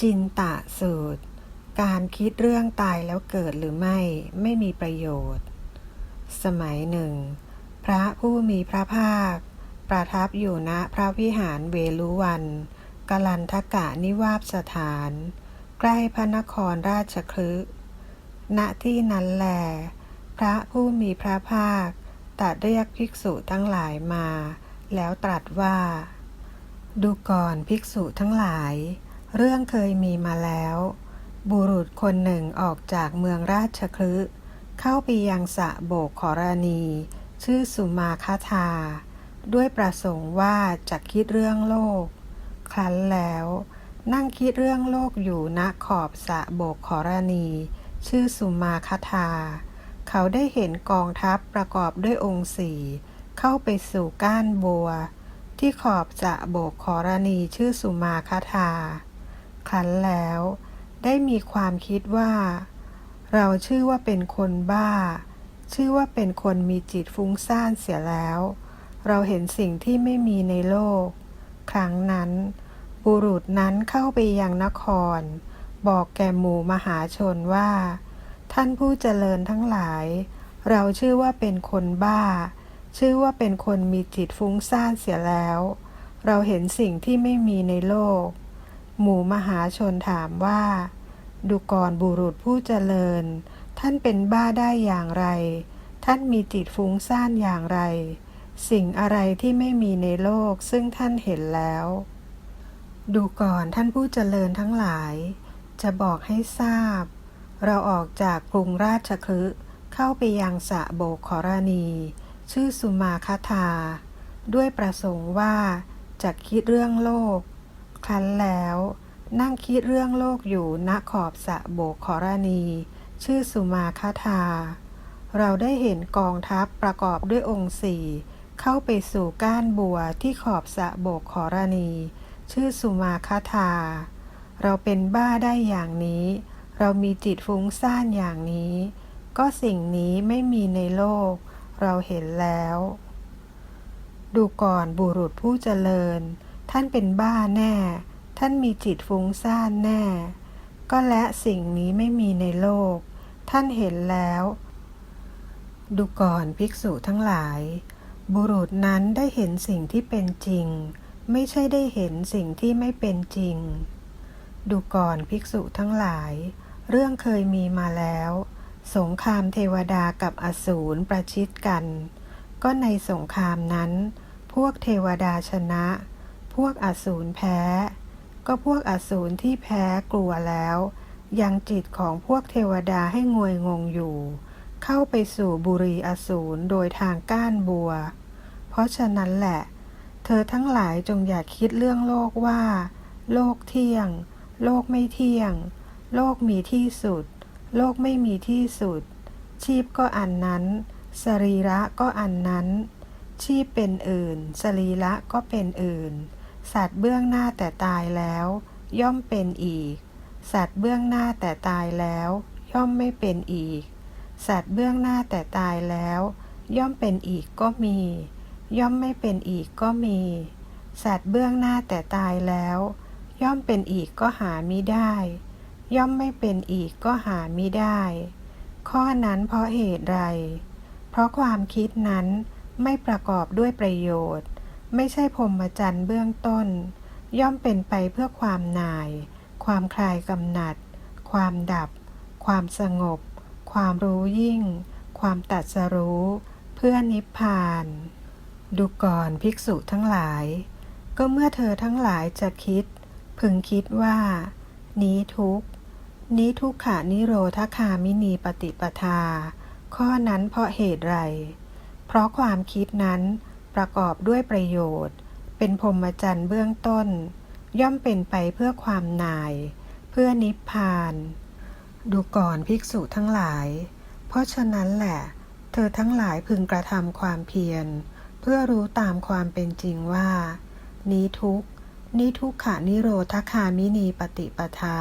จินตะสูตร การคิดเรื่องตายแล้วเกิดหรือไม่ไม่มีประโยชน์ สมัยหนึ่ง พระผู้มีพระภาค ประทับอยู่ณพระวิหารเวลุวันกลันทกะนิวาสสถาน ใกล้พระนครราชคลึณที่นั้นแล พระผู้มีพระภาคตรัดเรียกภิกษุทั้งหลายมา แล้วตรัสว่า ดูก่อนภิกษุทั้งหลาย เรื่องเคยมีมาแล้ว บุรุษคนหนึ่งออกจากเมืองราชคลึเข้าไปยังสะโบกขรณี ชื่อสุมาคาธาด้วยประสงค์ว่าจะคิดเรื่องโลก ครั้นแล้ว นั่งคิดเรื่องโลกอยู่ณขอบสะโบกขรณี ชื่อสุมาคาธาเขาได้เห็นกองทัพประกอบด้วยองค์สี่เข้าไปสู่ก้านบัว ที่ขอบสะโบกขรณีชื่อสุมาคาธา ครั้นแล้วได้มีความคิดว่า เราชื่อว่าเป็นคนบ้า ชื่อว่าเป็นคนมีจิตฟุ้งซ่านเสียแล้ว เราเห็นสิ่งที่ไม่มีในโลก ครั้งนั้น บุรุษนั้นเข้าไปยังนคร บอกแก่หมู่มหาชนว่า ท่านผู้เจริญทั้งหลาย เราชื่อว่าเป็นคนบ้า ชื่อว่าเป็นคนมีจิตฟุ้งซ่านเสียแล้ว เราเห็นสิ่งที่ไม่มีในโลก หมู่มหาชนถามว่า ดูก่อนบุรุษผู้เจริญ ท่านเป็นบ้าได้อย่างไร ท่านมีจิตฟุ้งซ่านอย่างไร สิ่งอะไรที่ไม่มีในโลกซึ่งท่านเห็นแล้ว ดูก่อนท่านผู้เจริญทั้งหลาย จะบอกให้ทราบ เราออกจากกรุงราชคฤห์เข้าไปยังสะโบกขรณี ชื่อสุมาคาธาด้วยประสงค์ว่าจะคิดเรื่องโลก คั้นแล้ว นั่งคิดเรื่องโลกอยู่ณขอบสะโบกขรณี ชื่อสุมาคาธาเราได้เห็นกองทัพประกอบด้วยองค์สี่เข้าไปสู่ก้านบัวที่ขอบสะโบกขรณี ชื่อสุมาคาธาเราเป็นบ้าได้อย่างนี้ เรามีจิตฟุ้งซ่านอย่างนี้ ก็สิ่งนี้ไม่มีในโลก เราเห็นแล้ว ดูก่อนบุรุษผู้เจริญ ท่านเป็นบ้าแน่ ท่านมีจิตฟุ้งซ่านแน่ ก็และสิ่งนี้ไม่มีในโลก ท่านเห็นแล้ว ดูก่อนภิกษุทั้งหลาย บุรุษนั้นได้เห็นสิ่งที่เป็นจริง ไม่ใช่ได้เห็นสิ่งที่ไม่เป็นจริง ดูก่อนภิกษุทั้งหลาย เรื่องเคยมีมาแล้ว สงครามเทวดากับอสูรประชิดกัน ก็ในสงครามนั้น พวกเทวดาชนะ พวกอสูรแพ้ ก็พวกอสูรที่แพ้กลัวแล้ว ยังจิตของพวกเทวดาให้งวยงงอยู่ เข้าไปสู่บุรีอสูรโดยทางก้านบัว เพราะฉะนั้นแหละ เธอทั้งหลายจงอย่าคิดเรื่องโลกว่า โลกเที่ยง โลกไม่เที่ยง โลกมีที่สุด โลกไม่มีที่สุด ชีพก็อันนั้น สรีระก็อันนั้น ชีพเป็นอื่น สรีระก็เป็นอื่น สัตว์เบื้องหน้าแต่ตายแล้ว ย่อมเป็นอีก สัตว์เบื้องหน้าแต่ตายแล้ว ย่อมไม่เป็นอีก สัตว์เบื้องหน้าแต่ตายแล้ว ย่อมเป็นอีกก็มี ย่อมไม่เป็นอีกก็มี สัตว์เบื้องหน้าแต่ตายแล้ว ย่อมเป็นอีกก็หามิได้ ย่อมไม่เป็นอีกก็หามิได้ ข้อนั้นเพราะเหตุไร เพราะความคิดนั้นไม่ประกอบด้วยประโยชน์ ไม่ใช่พรมจรรย์เบื้องต้น ย่อมเป็นไปเพื่อความนาย ความคลายกำหนัด ความดับ ความสงบ ความรู้ยิ่ง ความตัดสรู้ เพื่อนิพพาน ดูก่อนภิกษุทั้งหลาย ก็เมื่อเธอทั้งหลายจะคิด พึงคิดว่า นี้ทุกนี้ทุกขานิโรธคามินีปฏิปทา ข้อนั้นเพราะเหตุไร เพราะความคิดนั้น ประกอบด้วยประโยชน์ เป็นพรหมจรรย์เบื้องต้น ย่อมเป็นไปเพื่อความน่าย เพื่อนิพพาน ดูก่อนภิกษุทั้งหลาย เพราะฉะนั้นแหละ เธอทั้งหลายพึงกระทำความเพียร เพื่อรู้ตามความเป็นจริงว่า นี้ทุกนี้ทุกขานิโรธคามินีปฏิปทา